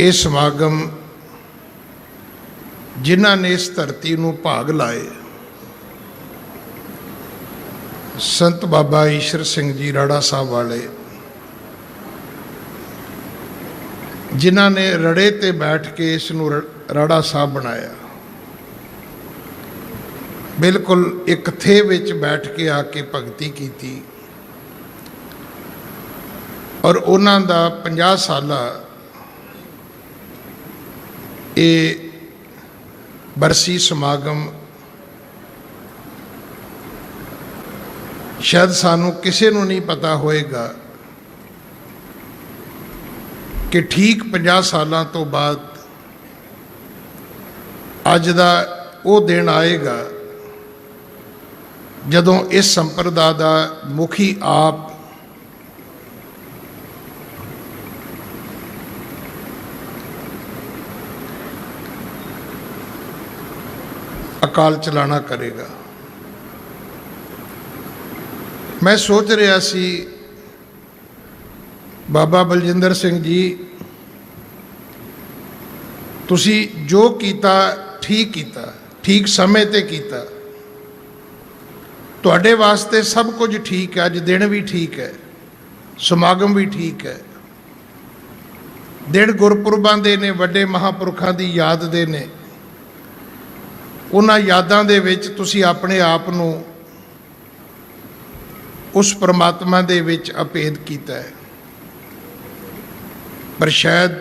ਇਹ ਸਮਾਗਮ ਜਿਨ੍ਹਾਂ ਨੇ ਇਸ ਧਰਤੀ ਨੂੰ ਭਾਗ ਲਾਏ ਸੰਤ ਬਾਬਾ ਈਸ਼ਰ ਸਿੰਘ ਜੀ ਰਾੜਾ ਸਾਹਿਬ ਵਾਲੇ, ਜਿਨ੍ਹਾਂ ਨੇ ਰੜੇ ਤੇ ਬੈਠ ਕੇ ਇਸ ਨੂੰ ਰ- ਰਾੜਾ ਸਾਹਿਬ ਬਣਾਇਆ। ਬਿਲਕੁਲ ਇੱਕ ਥੇ ਵਿੱਚ ਬੈਠ ਕੇ ਆ ਕੇ ਭਗਤੀ ਕੀਤੀ। ਔਰ ਉਹਨਾਂ ਦਾ 50 ਸਾਲਾ ਇਹ ਬਰਸੀ ਸਮਾਗਮ ਸ਼ਾਇਦ ਸਾਨੂੰ ਕਿਸੇ ਨੂੰ ਨਹੀਂ ਪਤਾ ਹੋਏਗਾ ਕਿ ਠੀਕ 50 ਸਾਲਾਂ ਤੋਂ ਬਾਅਦ ਅੱਜ ਦਾ ਉਹ ਦਿਨ ਆਏਗਾ ਜਦੋਂ ਇਸ ਸੰਪਰਦਾ ਦਾ ਮੁਖੀ ਆਪ ਅਕਾਲ ਚਲਾਣਾ ਕਰੇਗਾ। ਮੈਂ ਸੋਚ ਰਿਹਾ ਸੀ, ਬਾਬਾ ਬਲਜਿੰਦਰ ਸਿੰਘ ਜੀ, ਤੁਸੀਂ ਜੋ ਕੀਤਾ, ਠੀਕ ਕੀਤਾ, ਠੀਕ ਸਮੇਂ ਤੇ ਕੀਤਾ। ਤੁਹਾਡੇ ਵਾਸਤੇ ਸਭ ਕੁਝ ਠੀਕ ਹੈ, ਅੱਜ ਦਿਨ ਵੀ ਠੀਕ ਹੈ, ਸਮਾਗਮ ਵੀ ਠੀਕ ਹੈ। ਦਿਨ ਗੁਰਪੁਰਬਾਂ ਦੇ ਨੇ, ਵੱਡੇ ਮਹਾਪੁਰਖਾਂ ਦੀ ਯਾਦ ਦੇ ਨੇ। ਉਹਨਾਂ ਯਾਦਾਂ ਦੇ ਵਿੱਚ ਤੁਸੀਂ ਆਪਣੇ ਆਪ ਨੂੰ ਉਸ ਪ੍ਰਮਾਤਮਾ ਦੇ ਵਿੱਚ ਅਪੇਧ ਕੀਤਾ ਹੈ। ਪਰ ਸ਼ਾਇਦ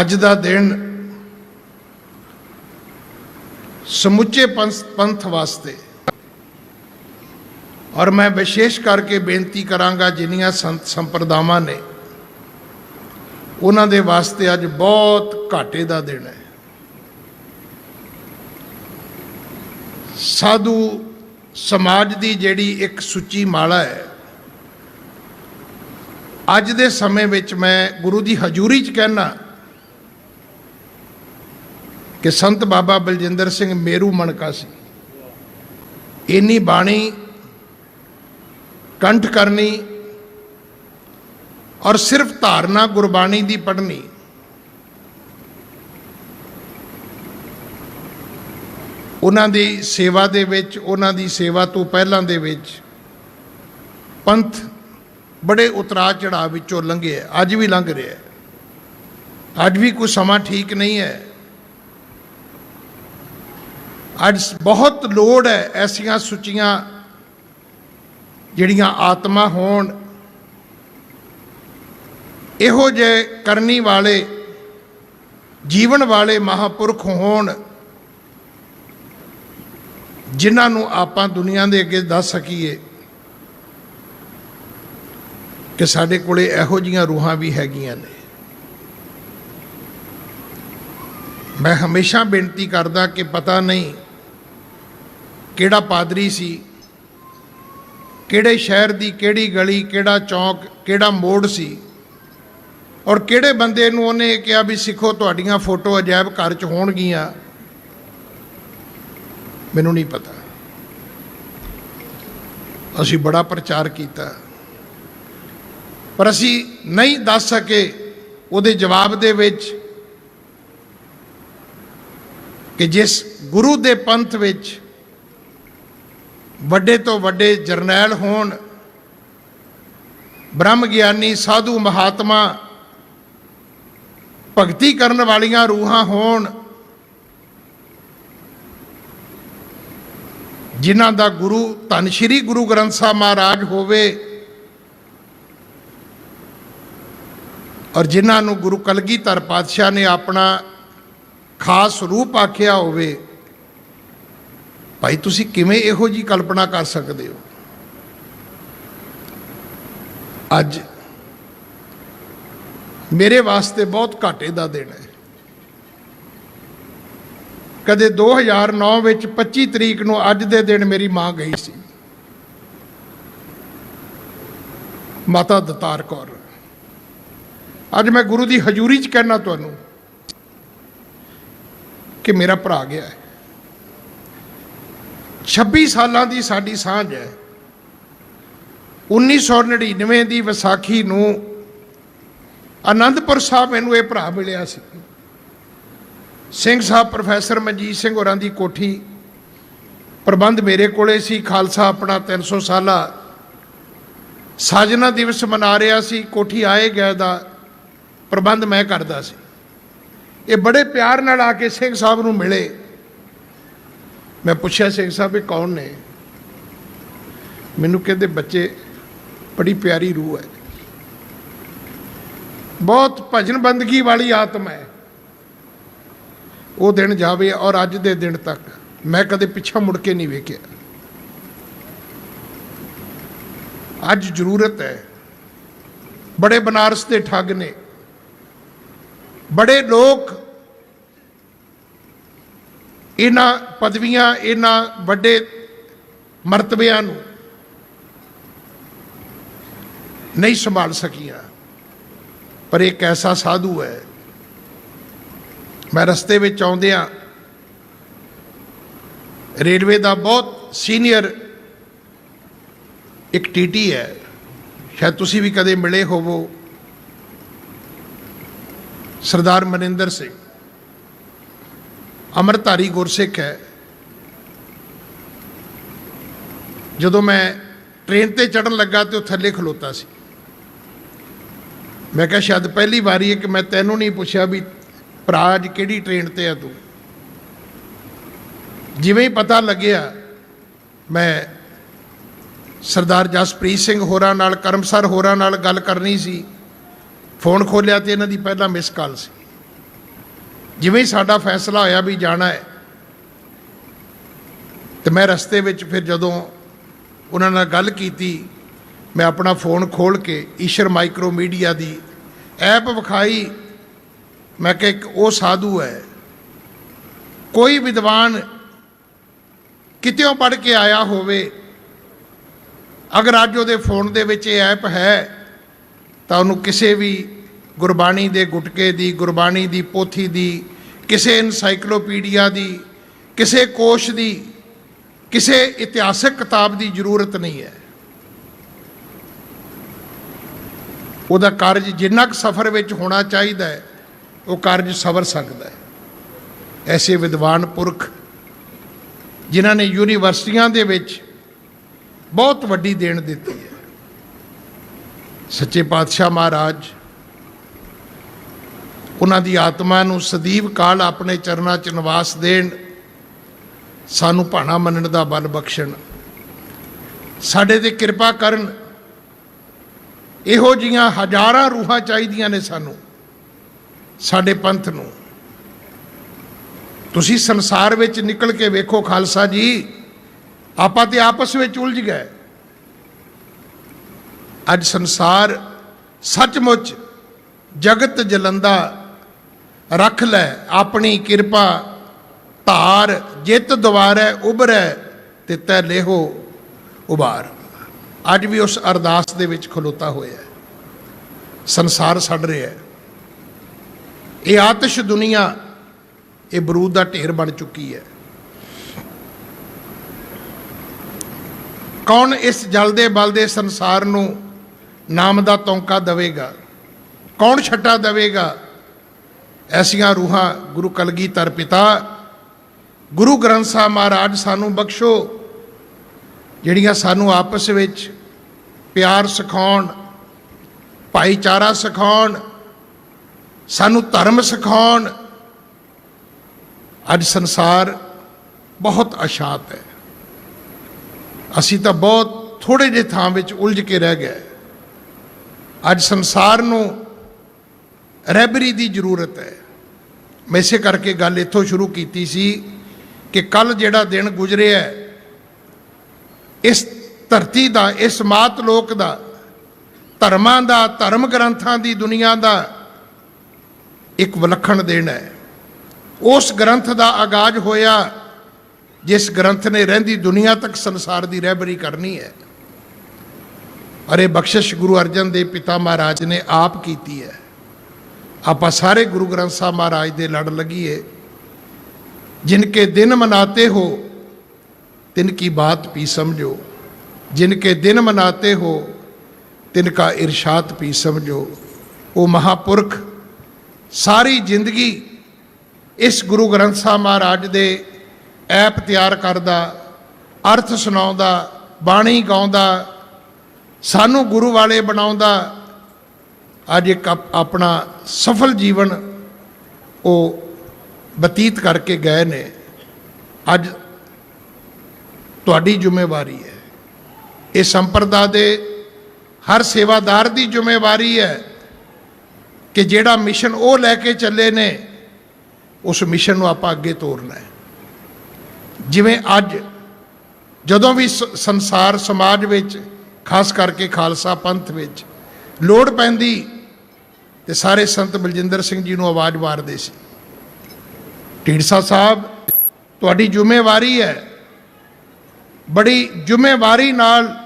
ਅੱਜ ਦਾ ਦਿਨ ਸਮੁੱਚੇ ਪੰਥ ਪੰਥ ਵਾਸਤੇ ਔਰ ਮੈਂ ਵਿਸ਼ੇਸ਼ ਕਰਕੇ ਬੇਨਤੀ ਕਰਾਂਗਾ ਜਿੰਨੀਆਂ ਸੰਤ ਸੰਪਰਦਾਵਾਂ ਨੇ, ਉਹਨਾਂ ਦੇ ਵਾਸਤੇ ਅੱਜ ਬਹੁਤ ਘਾਟੇ ਦਾ ਦਿਨ ਹੈ। ਸਾਧੂ ਸਮਾਜ ਦੀ ਜਿਹੜੀ ਇੱਕ ਸੁੱਚੀ ਮਾਲਾ ਹੈ, ਅੱਜ ਦੇ ਸਮੇਂ ਵਿੱਚ ਮੈਂ ਗੁਰੂ ਦੀ ਹਜ਼ੂਰੀ 'ਚ ਕਹਿਣਾ ਕਿ ਸੰਤ ਬਾਬਾ ਬਲਜਿੰਦਰ ਸਿੰਘ ਮੇਰੂ ਮਣਕਾ ਸੀ। ਇੰਨੀ ਬਾਣੀ ਕੰਠ ਕਰਨੀ ਔਰ ਸਿਰਫ ਧਾਰਨਾ ਗੁਰਬਾਣੀ ਦੀ ਪੜ੍ਹਨੀ ਉਹਨਾਂ ਦੀ ਸੇਵਾ ਦੇ ਵਿੱਚ, ਉਹਨਾਂ ਦੀ ਸੇਵਾ ਤੋਂ ਪਹਿਲਾਂ ਦੇ ਵਿੱਚ ਪੰਥ ਬੜੇ ਉਤਰਾਅ ਚੜਾਅ ਵਿੱਚੋਂ ਲੰਘੇ ਅੱਜ ਵੀ ਲੰਘ ਰਿਹਾ ਹੈ। ਅੱਜ ਵੀ ਕੋਈ ਸਮਾਂ ਠੀਕ ਨਹੀਂ ਹੈ। ਅੱਜ ਬਹੁਤ ਲੋੜ ਹੈ ਐਸੀਆਂ ਸੁੱਚੀਆਂ ਜਿਹੜੀਆਂ ਆਤਮਾ ਹੋਣ। ਇਹੋ ਜੇ ਕਰਨੀ ਵਾਲੇ, ਜੀਵਨ ਵਾਲੇ ਮਹਾਪੁਰਖ ਹੋਣ। ਜਿਨ੍ਹਾਂ ਨੂੰ ਆਪਾਂ ਦੁਨੀਆ ਦੇ ਅੱਗੇ ਦੱਸ ਸਕੀਏ ਕਿ ਸਾਡੇ ਕੋਲੇ ਇਹੋ ਜੀਆਂ ਰੂਹਾਂ ਵੀ ਹੈਗੀਆਂ ਨੇ। ਮੈਂ ਹਮੇਸ਼ਾ ਬੇਨਤੀ ਕਰਦਾ ਕਿ ਪਤਾ ਨਹੀਂ ਕਿਹੜਾ ਪਾਦਰੀ ਸੀ, ਕਿਹੜੇ ਸ਼ਹਿਰ ਦੀ ਕਿਹੜੀ ਗਲੀ, ਕਿਹੜਾ ਚੌਂਕ, ਕਿਹੜਾ ਮੋੜ ਸੀ ਔਰ ਕਿਹੜੇ ਬੰਦੇ ਨੂੰ ਉਹਨੇ ਕਿਹਾ ਵੀ ਸਿੱਖੋ, ਤੁਹਾਡੀਆਂ ਫੋਟੋ ਅਜਾਇਬ ਘਰ 'ਚ ਹੋਣਗੀਆਂ। ਮੈਨੂੰ ਨਹੀਂ ਪਤਾ। ਅਸੀਂ ਬੜਾ ਪ੍ਰਚਾਰ ਕੀਤਾ। ਪਰ ਅਸੀਂ ਨਹੀਂ ਦੱਸ ਸਕੇ ਉਹਦੇ ਜਵਾਬ ਦੇ ਵਿੱਚ ਕਿ ਜਿਸ ਗੁਰੂ ਦੇ ਪੰਥ ਵਿੱਚ ਵੱਡੇ ਤੋਂ ਵੱਡੇ ਜਰਨੈਲ ਹੋਣ ਬ੍ਰਹਮ ਗਿਆਨੀ ਸਾਧੂ ਮਹਾਤਮਾ ਭਗਤੀ ਕਰਨ ਵਾਲੀਆਂ ਰੂਹਾਂ ਹੋਣ ਜਿਨ੍ਹਾਂ ਦਾ ਗੁਰੂ ਧੰਨ ਸ਼੍ਰੀ ਗੁਰੂ ਗ੍ਰੰਥ ਸਾਹਿਬ ਮਹਾਰਾਜ ਹੋਵੇ ਔਰ ਜਿਨ੍ਹਾਂ ਨੂੰ ਗੁਰੂ ਕਲਗੀਧਰ ਪਾਤਸ਼ਾਹ ਨੇ ਆਪਣਾ ਖਾਸ ਰੂਪ ਆਖਿਆ ਹੋਵੇ, ਭਾਈ ਤੁਸੀਂ ਕਿਵੇਂ ਇਹੋ ਜੀ ਕਲਪਨਾ ਕਰ ਸਕਦੇ ਹੋ? ਅੱਜ ਮੇਰੇ ਵਾਸਤੇ ਬਹੁਤ ਘਾਟੇ ਦਾ ਦਿਨ ਹੈ। ਕਦੇ 2009 ਵਿੱਚ 25 ਤਰੀਕ ਨੂੰ ਅੱਜ ਦੇ ਦਿਨ ਮੇਰੀ ਮਾਂ ਗਈ ਸੀ। ਮਾਤਾ ਦਤਾਰ ਕੌਰ। ਅੱਜ ਮੈਂ ਗੁਰੂ ਦੀ ਹਜ਼ੂਰੀ 'ਚ ਕਹਿਣਾ ਤੁਹਾਨੂੰ ਕਿ ਮੇਰਾ ਭਰਾ ਗਿਆ ਹੈ। 26 ਸਾਲਾਂ ਦੀ ਸਾਡੀ ਸਾਂਝ ਹੈ। 1999 ਦੀ ਵਿਸਾਖੀ ਨੂੰ ਆਨੰਦਪੁਰ ਸਾਹਿਬ ਮੈਨੂੰ ਇਹ ਭਰਾ ਮਿਲਿਆ ਸੀ। ਸਿੰਘ ਸਾਹਿਬ ਪ੍ਰੋਫੈਸਰ ਮਨਜੀਤ ਸਿੰਘ ਹੋਰਾਂ ਦੀ ਕੋਠੀ ਪ੍ਰਬੰਧ ਮੇਰੇ ਕੋਲੇ ਸੀ। ਖਾਲਸਾ ਆਪਣਾ 300 ਸਾਲਾ ਸਾਜਨਾ ਦਿਵਸ ਮਨਾ ਰਿਹਾ ਸੀ। ਕੋਠੀ ਆਏ ਗਏ ਦਾ ਪ੍ਰਬੰਧ ਮੈਂ ਕਰਦਾ ਸੀ। ਇਹ ਬੜੇ ਪਿਆਰ ਨਾਲ ਆ ਕੇ ਸਿੰਘ ਸਾਹਿਬ ਨੂੰ ਮਿਲੇ। ਮੈਂ ਪੁੱਛਿਆ, ਸਿੰਘ ਸਾਹਿਬ, ਇਹ ਕੌਣ ਨੇ? ਮੈਨੂੰ ਕਹਿੰਦੇ, ਬੱਚੇ, ਬੜੀ ਪਿਆਰੀ ਰੂਹ ਹੈ। ਬਹੁਤ ਭਜਨ ਬੰਦਗੀ ਵਾਲੀ ਆਤਮਾ ਹੈ। ਉਹ ਦਿਨ ਜਾਵੇ ਔਰ ਅੱਜ ਦੇ ਦਿਨ ਤੱਕ ਮੈਂ ਕਦੇ ਪਿੱਛਾ ਮੁੜ ਕੇ ਨਹੀਂ ਵੇਖਿਆ। ਅੱਜ ਜ਼ਰੂਰਤ ਹੈ। ਬੜੇ ਬਨਾਰਸ ਦੇ ਠੱਗ ਨੇ। ਬੜੇ ਲੋਕ ਇਹਨਾਂ ਪਦਵੀਆਂ, ਇਹਨਾਂ ਵੱਡੇ ਮਰਤਬਿਆਂ ਨੂੰ ਨਹੀਂ ਸੰਭਾਲ ਸਕੀਆਂ। ਪਰ ਇੱਕ ਐਸਾ ਸਾਧੂ ਹੈ ਮੈਂ ਰਸਤੇ ਵਿੱਚ ਆਉਂਦਿਆਂ ਰੇਲਵੇ ਦਾ ਬਹੁਤ ਸੀਨੀਅਰ ਇੱਕ ਟੀਟੀ ਹੈ। ਸ਼ਾਇਦ ਤੁਸੀਂ ਵੀ ਕਦੇ ਮਿਲੇ ਹੋਵੋ। ਸਰਦਾਰ ਮਨਿੰਦਰ ਸਿੰਘ। ਅਮਰਧਾਰੀ ਗੁਰਸਿੱਖ ਹੈ। ਜਦੋਂ ਮੈਂ ਟ੍ਰੇਨ ਤੇ ਚੜਨ ਲੱਗਾ ਤੇ ਉਹ ਥੱਲੇ ਖਲੋਤਾ ਸੀ। ਮੈਂ ਕਿਹਾ, ਸ਼ਾਇਦ ਪਹਿਲੀ ਵਾਰੀ ਹੈ ਕਿ ਮੈਂ ਤੈਨੂੰ ਨਹੀਂ ਪੁੱਛਿਆ ਵੀ ਭਰਾ ਅੱਜ ਕਿਹੜੀ ਟ੍ਰੇਨ ਤੇ ਆ ਤੂੰ? ਜਿਵੇਂ ਹੀ ਪਤਾ ਲੱਗਿਆ, ਮੈਂ ਸਰਦਾਰ ਜਸਪ੍ਰੀਤ ਸਿੰਘ ਹੋਰਾਂ ਨਾਲ ਕਰਮਸਰ ਹੋਰਾਂ ਨਾਲ ਗੱਲ ਕਰਨੀ ਸੀ। ਫੋਨ ਖੋਲਿਆ ਤੇ ਇਹਨਾਂ ਦੀ ਪਹਿਲਾਂ ਮਿਸ ਕਾਲ ਸੀ। ਜਿਵੇਂ ਹੀ ਸਾਡਾ ਫੈਸਲਾ ਹੋਇਆ ਵੀ ਜਾਣਾ ਹੈ, ਤੇ ਮੈਂ ਰਸਤੇ ਵਿੱਚ ਫਿਰ ਜਦੋਂ ਉਹਨਾਂ ਨਾਲ ਗੱਲ ਕੀਤੀ, ਮੈਂ ਆਪਣਾ ਫੋਨ ਖੋਲ ਕੇ ਈਸ਼ਰ ਮਾਈਕਰੋ ਮੀਡੀਆ ਦੀ ਐਪ ਵਿਖਾਈ। ਮੈਂ ਕਿਹਾ ਇੱਕ ਉਹ ਸਾਧੂ ਹੈ। ਕੋਈ ਵਿਦਵਾਨ ਕਿਤੇੋਂ ਪੜ੍ਹ ਕੇ ਆਇਆ ਹੋਵੇ, ਅਗਰ ਅੱਜ ਉਹਦੇ ਫੋਨ ਦੇ ਵਿੱਚ ਇਹ ਐਪ ਹੈ, ਤਾਂ ਉਹਨੂੰ ਕਿਸੇ ਵੀ ਗੁਰਬਾਣੀ ਦੇ ਗੁਟਕੇ ਦੀ, ਗੁਰਬਾਣੀ ਦੀ ਪੋਥੀ ਦੀ, ਕਿਸੇ ਐਨਸਾਈਕਲੋਪੀਡੀਆ ਦੀ, ਕਿਸੇ ਕੋਸ਼ ਦੀ, ਕਿਸੇ ਇਤਿਹਾਸਕ ਕਿਤਾਬ ਦੀ ਜ਼ਰੂਰਤ ਨਹੀਂ ਹੈ। ਉਹਦਾ ਕਾਰਜ ਜਿੰਨਾ ਕੁ ਸਫ਼ਰ ਵਿੱਚ ਹੋਣਾ ਚਾਹੀਦਾ ਹੈ ਉਹ ਕਾਰਜ ਸਵਰ ਸਕਦਾ ਹੈ। ਐਸੇ ਵਿਦਵਾਨ ਪੁਰਖ, ਜਿਨ੍ਹਾਂ ਨੇ ਯੂਨੀਵਰਸਿਟੀਆਂ ਦੇ ਵਿੱਚ ਬਹੁਤ ਵੱਡੀ ਦੇਣ ਦਿੱਤੀ ਹੈ। ਸੱਚੇ ਪਾਤਸ਼ਾਹ ਮਹਾਰਾਜ, ਉਹਨਾਂ ਦੀ ਆਤਮਾ ਨੂੰ ਸਦੀਵ ਕਾਲ ਆਪਣੇ ਚਰਨਾਂ 'ਚ ਨਿਵਾਸ ਦੇਣ, ਸਾਨੂੰ ਭਾਣਾ ਮੰਨਣ ਦਾ ਬਲ ਬਖਸ਼ਣ। ਸਾਡੇ ਤੇ ਕਿਰਪਾ ਕਰਨ, ਇਹੋ ਜੀਆਂ ਹਜ਼ਾਰਾਂ ਰੂਹਾਂ ਚਾਹੀਦੀਆਂ ਨੇ ਸਾਨੂੰ। ਸਾਡੇ ਪੰਥ ਨੂੰ। ਤੁਸੀਂ ਸੰਸਾਰ ਵਿੱਚ ਨਿਕਲ ਕੇ ਵੇਖੋ ਖਾਲਸਾ ਜੀ, ਆਪਾਂ ਤੇ ਆਪਸ ਵਿੱਚ ਉਲਝ ਗਏ। ਅੱਜ ਸੰਸਾਰ ਸੱਚਮੁੱਚ ਜਗਤ ਜਲੰਦਾ ਰੱਖ ਲੈ, ਆਪਣੀ ਕਿਰਪਾ ਧਾਰ, ਜਿੱਤ ਦੁਆਰੈ ਉਭਰੈ ਤੇ ਤੈ ਲੇਹੋ ਉਬਾਰ ਅੱਜ ਵੀ ਉਸ ਅਰਦਾਸ ਦੇ ਵਿੱਚ ਖਲੋਤਾ ਹੋਇਆ। ਸੰਸਾਰ ਛੱਡ ਰਿਹਾ। ਹੈ ਇਹ ਆਤਿਸ਼ ਦੁਨੀਆ, ਇਹ ਬਰੂਦ ਦਾ ਢੇਰ ਬਣ ਚੁੱਕੀ ਹੈ। ਕੌਣ ਇਸ ਜਲਦੇ ਬਲਦੇ ਸੰਸਾਰ ਨੂੰ ਨਾਮ ਦਾ ਤੌਂਕਾ ਦੇਵੇਗਾ? ਕੌਣ ਛੱਟਾ ਦੇਵੇਗਾ? ਐਸੀਆਂ ਰੂਹਾਂ ਗੁਰੂ ਕਲਗੀਧਰ ਪਿਤਾ, ਗੁਰੂ ਗ੍ਰੰਥ ਸਾਹਿਬ ਮਹਾਰਾਜ ਸਾਨੂੰ ਬਖਸ਼ੋ, ਜਿਹੜੀਆਂ ਸਾਨੂੰ ਆਪਸ ਵਿੱਚ ਪਿਆਰ ਸਿਖਾਉਣ, ਭਾਈਚਾਰਾ ਸਿਖਾਉਣ ਸਾਨੂੰ ਧਰਮ ਸਿਖਾਉਣ। ਅੱਜ ਸੰਸਾਰ ਬਹੁਤ ਅਸ਼ਾਂਤ ਹੈ। ਅਸੀਂ ਤਾਂ ਬਹੁਤ ਥੋੜੇ ਜਿਹੇ ਥਾਂ ਵਿੱਚ ਉਲਝ ਕੇ ਰਹਿ ਗਏ ਅੱਜ ਸੰਸਾਰ ਨੂੰ ਰਹਿਬਰੀ ਦੀ ਜ਼ਰੂਰਤ ਹੈ। ਮੈਂ ਇਸੇ ਕਰਕੇ ਗੱਲ ਇੱਥੋਂ ਸ਼ੁਰੂ ਕੀਤੀ ਸੀ ਕਿ ਕੱਲ ਜਿਹੜਾ ਦਿਨ ਗੁਜ਼ਰਿਆ ਇਸ ਧਰਤੀ ਦਾ, ਇਸ ਮਾਤ ਲੋਕ ਦਾ, ਧਰਮਾਂ ਦਾ, ਧਰਮ ਗ੍ਰੰਥਾਂ ਦੀ ਦੁਨੀਆ ਦਾ ਇੱਕ ਵਿਲੱਖਣ ਦੇਣ ਹੈ। ਉਸ ਗ੍ਰੰਥ ਦਾ ਆਗਾਜ਼ ਹੋਇਆ, ਜਿਸ ਗ੍ਰੰਥ ਨੇ ਰਹਿੰਦੀ ਦੁਨੀਆ ਤੱਕ ਸੰਸਾਰ ਦੀ ਰਹਿਬਰੀ ਕਰਨੀ ਹੈ। ਅਰੇ ਬਖਸ਼ਿਸ਼ ਗੁਰੂ ਅਰਜਨ ਦੇ ਪਿਤਾ ਮਹਾਰਾਜ ਨੇ ਆਪ ਕੀਤੀ ਹੈ। ਆਪਾਂ ਸਾਰੇ ਗੁਰੂ ਗ੍ਰੰਥ ਸਾਹਿਬ ਮਹਾਰਾਜ ਦੇ ਲੜ ਲਗੀਏ। ਜਿਨਕੇ ਦਿਨ ਮਨਾਤੇ ਹੋ, ਤਿਨ ਕੀ ਬਾਤ ਪੀ ਸਮਝੋ। ਜਿਨਕੇ ਦਿਨ ਮਨਾਤੇ ਹੋ, ਤਿਨ ਕਾ ਇਰਸ਼ਾਦ ਪੀ ਸਮਝੋ। ਉਹ ਮਹਾਪੁਰਖ ਸਾਰੀ ਜ਼ਿੰਦਗੀ ਇਸ ਗੁਰੂ ਗ੍ਰੰਥ ਸਾਹਿਬ ਮਹਾਰਾਜ ਦੇ ਐਪ ਤਿਆਰ ਕਰਦਾ, ਅਰਥ ਸੁਣਾਉਂਦਾ, ਬਾਣੀ ਗਾਉਂਦਾ, ਸਾਨੂੰ ਗੁਰੂ ਵਾਲੇ ਬਣਾਉਂਦਾ, ਅੱਜ ਇੱਕ ਆਪਣਾ ਸਫਲ ਜੀਵਨ ਉਹ ਬਤੀਤ ਕਰਕੇ ਗਏ ਨੇ। ਅੱਜ ਤੁਹਾਡੀ ਜ਼ਿੰਮੇਵਾਰੀ ਹੈ। ਇਹ ਸੰਪਰਦਾ ਦੇ ਹਰ ਸੇਵਾਦਾਰ ਦੀ ਜ਼ਿੰਮੇਵਾਰੀ ਹੈ। ਕਿ ਜਿਹੜਾ ਮਿਸ਼ਨ ਉਹ ਲੈ ਕੇ ਚੱਲੇ ਨੇ, ਉਸ ਮਿਸ਼ਨ ਨੂੰ ਆਪਾਂ ਅੱਗੇ ਤੋਰਨਾ ਹੈ। ਜਿਵੇਂ ਅੱਜ ਜਦੋਂ ਵੀ ਸੰਸਾਰ, ਸਮਾਜ ਵਿੱਚ, ਖਾਸ ਕਰਕੇ ਖਾਲਸਾ ਪੰਥ ਵਿੱਚ ਲੋੜ ਪੈਂਦੀ ਤੇ ਸਾਰੇ ਸੰਤ ਬਲਜਿੰਦਰ ਸਿੰਘ ਜੀ ਨੂੰ ਆਵਾਜ਼ ਮਾਰਦੇ ਸੀ। ਢੀਂਡਸਾ ਸਾਹਿਬ, ਤੁਹਾਡੀ ਜ਼ਿੰਮੇਵਾਰੀ ਹੈ। ਬੜੀ ਜ਼ਿੰਮੇਵਾਰੀ ਨਾਲ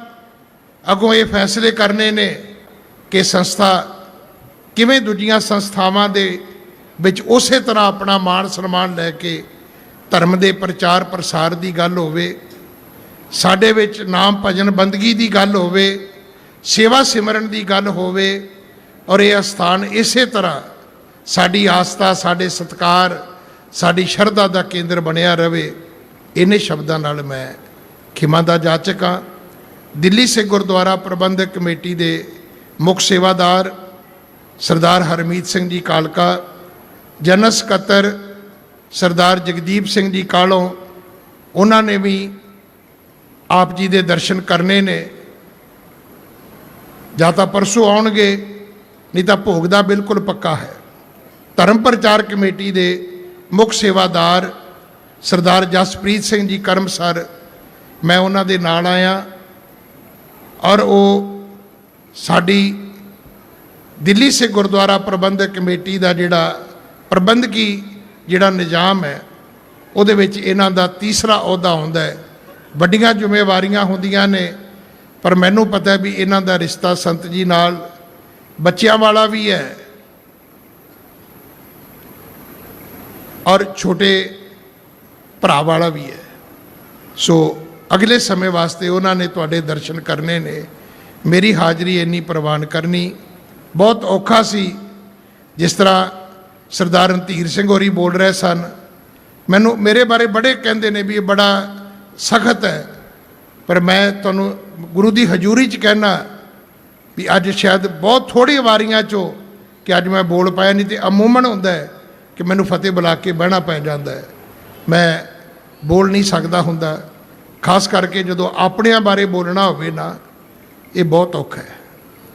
ਅੱਗੋਂ ਇਹ ਫੈਸਲੇ ਕਰਨੇ ਨੇ ਕਿ ਸੰਸਥਾ ਕਿਵੇਂ ਦੂਜੀਆਂ ਸੰਸਥਾਵਾਂ ਦੇ ਵਿੱਚ ਉਸੇ ਤਰ੍ਹਾਂ ਆਪਣਾ ਮਾਣ ਸਨਮਾਨ ਲੈ ਕੇ ਧਰਮ ਦੇ ਪ੍ਰਚਾਰ ਪ੍ਰਸਾਰ ਦੀ ਗੱਲ ਹੋਵੇ, ਸਾਡੇ ਵਿੱਚ ਨਾਮ ਭਜਨ ਬੰਦਗੀ ਦੀ ਗੱਲ ਹੋਵੇ, ਸੇਵਾ ਸਿਮਰਨ ਦੀ ਗੱਲ ਹੋਵੇ, ਔਰ ਇਹ ਅਸਥਾਨ ਇਸੇ ਤਰ੍ਹਾਂ ਸਾਡੀ ਆਸਥਾ, ਸਾਡੇ ਸਤਕਾਰ, ਸਾਡੀ ਸ਼ਰਧਾ ਦਾ ਕੇਂਦਰ ਬਣਿਆ ਰਵੇ, ਇਹਨੇ ਸ਼ਬਦਾਂ ਨਾਲ ਮੈਂ ਖਿਮਾ ਦਾ ਜਾਚਕ ਹਾਂ। ਦਿੱਲੀ ਸੇ ਗੁਰਦੁਆਰਾ ਪ੍ਰਬੰਧਕ ਕਮੇਟੀ ਦੇ ਮੁੱਖ ਸੇਵਾਦਾਰ ਸਰਦਾਰ ਹਰਮੀਤ ਸਿੰਘ ਜੀ ਕਾਲਕਾ ਜਨਰਲ ਸਕੱਤਰ ਸਰਦਾਰ ਜਗਦੀਪ ਸਿੰਘ ਜੀ ਕਾਲੋਂ, ਉਹਨਾਂ ਨੇ ਵੀ ਆਪ ਜੀ ਦੇ ਦਰਸ਼ਨ ਕਰਨੇ ਨੇ। ਜਾਂ ਤਾਂ ਪਰਸੋਂ ਆਉਣਗੇ, ਨਹੀਂ ਤਾਂ ਭੋਗ ਦਾ ਬਿਲਕੁਲ ਪੱਕਾ ਹੈ। ਧਰਮ ਪ੍ਰਚਾਰ ਕਮੇਟੀ ਦੇ ਮੁੱਖ ਸੇਵਾਦਾਰ ਸਰਦਾਰ ਜਸਪ੍ਰੀਤ ਸਿੰਘ ਜੀ ਕਰਮ ਸਰ ਮੈਂ ਉਹਨਾਂ ਦੇ ਨਾਲ ਆਇਆ ਔਰ ਉਹ ਸਾਡੀ ਦਿੱਲੀ ਸੇ ਗੁਰਦੁਆਰਾ ਪ੍ਰਬੰਧਕ ਕਮੇਟੀ ਦਾ ਜਿਹੜਾ ਪ੍ਰਬੰਧਕੀ ਜਿਹੜਾ ਨਿਜ਼ਾਮ ਹੈ, ਉਹਦੇ ਵਿੱਚ ਇਹਨਾਂ ਦਾ ਤੀਸਰਾ ਅਹੁਦਾ ਹੁੰਦਾ ਹੈ। ਵੱਡੀਆਂ ਜ਼ਿੰਮੇਵਾਰੀਆਂ ਹੁੰਦੀਆਂ ਨੇ, ਪਰ ਮੈਨੂੰ ਪਤਾ ਵੀ ਇਹਨਾਂ ਦਾ ਰਿਸ਼ਤਾ ਸੰਤ ਜੀ ਨਾਲ ਬੱਚਿਆਂ ਵਾਲਾ ਵੀ ਹੈ ਔਰ ਛੋਟੇ ਭਰਾ ਵਾਲਾ ਵੀ ਹੈ। ਸੋ ਅਗਲੇ ਸਮੇਂ ਵਾਸਤੇ ਉਹਨਾਂ ਨੇ ਤੁਹਾਡੇ ਦਰਸ਼ਨ ਕਰਨੇ ਨੇ। ਮੇਰੀ ਹਾਜ਼ਰੀ ਇੰਨੀ ਪ੍ਰਵਾਨ ਕਰਨੀ। ਬਹੁਤ ਔਖਾ ਸੀ ਜਿਸ ਤਰ੍ਹਾਂ ਸਰਦਾਰ ਰਣਧੀਰ ਸਿੰਘ ਹੋਰੀ ਬੋਲ ਰਹੇ ਸਨ। ਮੈਨੂੰ, ਮੇਰੇ ਬਾਰੇ ਬੜੇ ਕਹਿੰਦੇ ਨੇ ਵੀ ਇਹ ਬੜਾ ਸਖਤ ਹੈ। ਪਰ ਮੈਂ ਤੁਹਾਨੂੰ ਗੁਰੂ ਦੀ ਹਜ਼ੂਰੀ 'ਚ ਕਹਿਣਾ ਵੀ ਅੱਜ ਸ਼ਾਇਦ ਬਹੁਤ ਥੋੜੀ ਵਾਰੀਆਂ 'ਚੋਂ ਕਿ ਅੱਜ ਮੈਂ ਬੋਲ ਪਾਇਆ ਨਹੀਂ ਤੇ ਅਮੂਮਨ ਹੁੰਦਾ ਹੈ ਕਿ ਮੈਨੂੰ ਫਤਿਹ ਬੁਲਾ ਕੇ ਬਹਿਣਾ ਪੈ ਜਾਂਦਾ ਹੈ। ਮੈਂ ਬੋਲ ਨਹੀਂ ਸਕਦਾ ਹੁੰਦਾ, ਖਾਸ ਕਰਕੇ ਜਦੋਂ ਆਪਣਿਆਂ ਬਾਰੇ ਬੋਲਣਾ ਹੋਵੇ ਨਾ, ਇਹ ਬਹੁਤ ਔਖਾ ਹੈ।